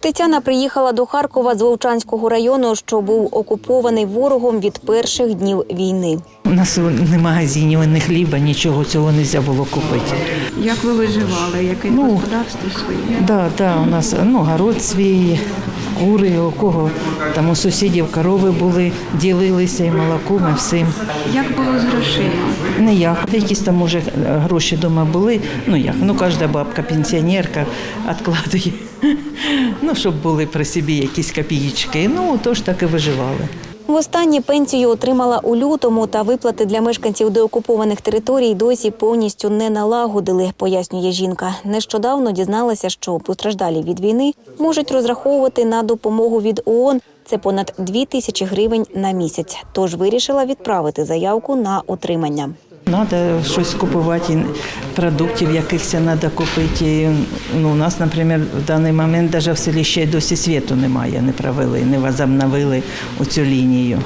Тетяна приїхала до Харкова з Вовчанського району, що був окупований ворогом від перших днів війни. У нас не магазинів, ні хліба, нічого цього не можна було купити. Як ви виживали? Яке Ну, господарство своє? Да, да, у нас ну, город свій, кури, у кого там у сусідів корови були, ділилися і молоком, і всім. Як було з грошима? Ніяк. Якісь там може гроші вдома були. Ну як, ну кожна бабка, пенсіонерка відкладує. Ну, щоб були при собі якісь копієчки. Ну, тож так і виживали. Востаннє пенсію отримала у лютому, та виплати для мешканців деокупованих територій досі повністю не налагодили, пояснює жінка. Нещодавно дізналася, що постраждалі від війни можуть розраховувати на допомогу від ООН. Це понад 2 тисячі гривень на місяць. Тож вирішила відправити заявку на отримання. Треба щось купувати, продуктів якихось треба купити. Ну, у нас, наприклад, в даний момент навіть в селі ще й досі світу немає, не провели, не возобновили оцю лінію.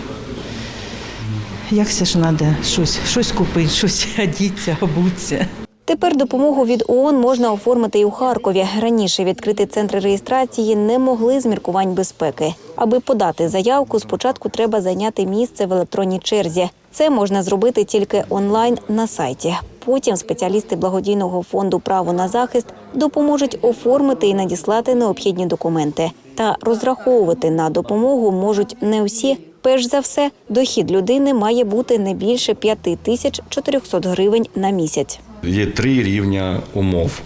Як все ж треба щось, щось купити, щось одітися, обутися. Тепер допомогу від ООН можна оформити і у Харкові. Раніше відкрити центри реєстрації не могли з міркувань безпеки. Аби подати заявку, спочатку треба зайняти місце в електронній черзі. Це можна зробити тільки онлайн на сайті. Потім спеціалісти благодійного фонду Право на захист допоможуть оформити і надіслати необхідні документи. Та розраховувати на допомогу можуть не всі. Перш за все, дохід людини має бути не більше 5 тисяч 400 гривень на місяць. Є три рівня умов.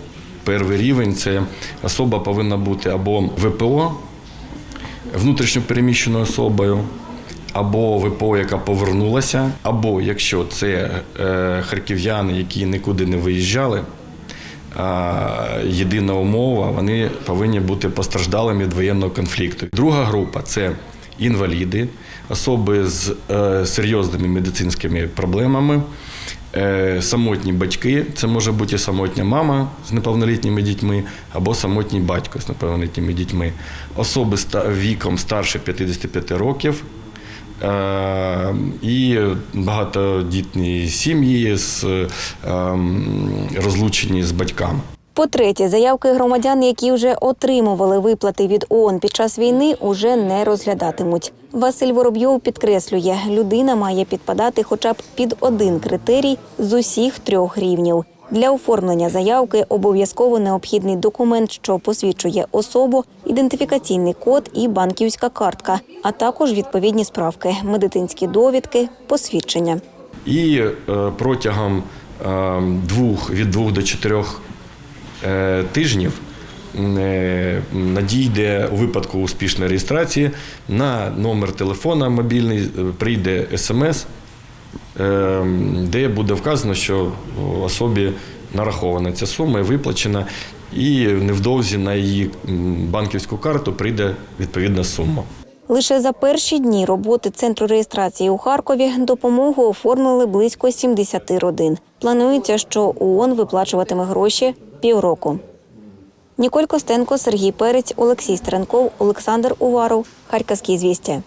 Перший рівень це особа повинна бути або ВПО, внутрішньо переміщеною особою, або ВПО, яка повернулася, або якщо це е, харків'яни, які нікуди не виїжджали. Єдина умова, вони повинні бути постраждалими від воєнного конфлікту. Друга група це інваліди, особи з е, серйозними медицинськими проблемами, е, самотні батьки, це може бути самотня мама з неповнолітніми дітьми, або самотній батько з неповнолітніми дітьми, особи ста- віком старше 55 років. Е, І багатодітні сім'ї з ем, розлучені з батьками. По-третє, заявки громадян, які вже отримували виплати від ООН під час війни, уже не розглядатимуть. Василь Воробйов підкреслює, людина має підпадати хоча б під один критерій з усіх трьох рівнів. Для оформлення заявки обов'язково необхідний документ, що посвідчує особу, ідентифікаційний код і банківська картка, а також відповідні справки, медицинські довідки, посвідчення. І е, протягом е, двох від двох до чотирьох е, тижнів надійде у випадку успішної реєстрації на номер телефона мобільний прийде смс, де буде вказано, що особі нарахована ця сума і виплачена, і невдовзі на її банківську карту прийде відповідна сума. Лише за перші дні роботи центру реєстрації у Харкові допомогу оформили близько 70 родин. Планується, що ООН виплачуватиме гроші півроку. Ніколь Костенко, Сергій Перець, Олексій Стеренков, Олександр Уваров. Харківські звістя.